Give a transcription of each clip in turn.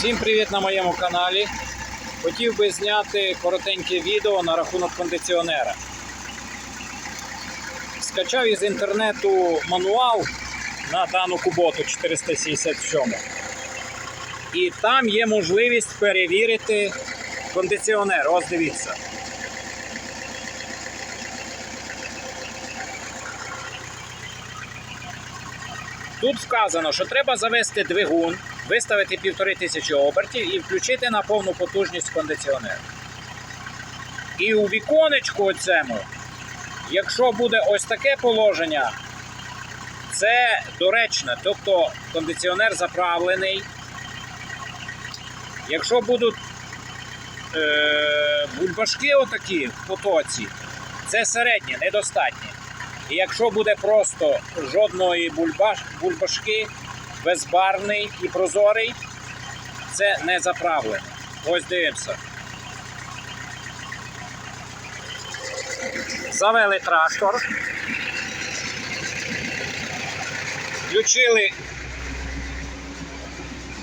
Всім привіт на моєму каналі. Хотів би зняти коротеньке відео на рахунок кондиціонера. Скачав із інтернету мануал на дану куботу 477. І там є можливість перевірити кондиціонер. Ось дивіться. Тут вказано, що треба завести двигун, виставити півтори тисячі обертів і включити на повну потужність кондиціонер. І у віконечку цьому, якщо буде ось таке положення, це доречне, тобто кондиціонер заправлений. Якщо будуть е, бульбашки отакі в потоці, це середні, недостатні. І якщо буде просто жодної бульбаш, бульбашки, безбарний і прозорий, це не заправлене. Ось дивимося. Завели трактор. Включили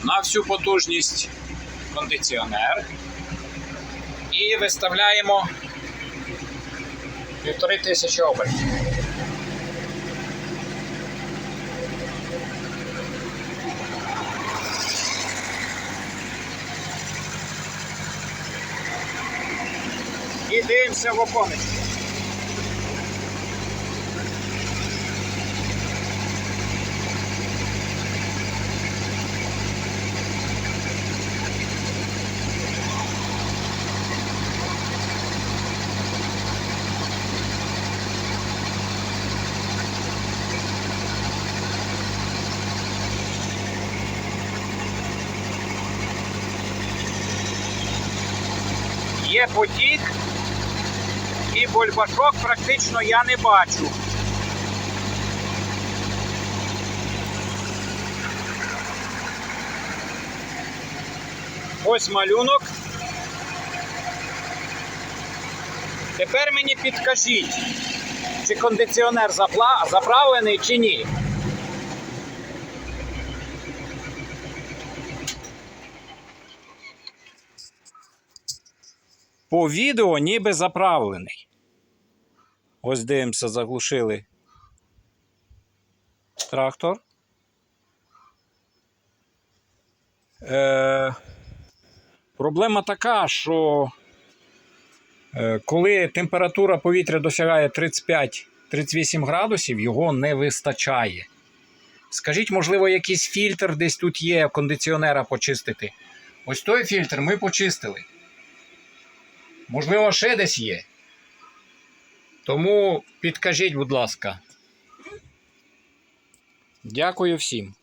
на всю потужність кондиціонер і виставляємо півтори тисячі обертів. І дивимося в оконечко. Є потік, і бульбашок практично я не бачу. Ось малюнок. Тепер мені підкажіть, чи кондиціонер заправлений чи ні. По відео ніби заправлений. Ось дивимося, заглушили трактор. Е, проблема така, що е, коли температура повітря досягає 35-38 градусів, його не вистачає. Скажіть, можливо, якийсь фільтр десь тут є, кондиціонера почистити. Ось той фільтр ми почистили. Можливо, ще десь є. Тому підкажіть, будь ласка. Дякую всім.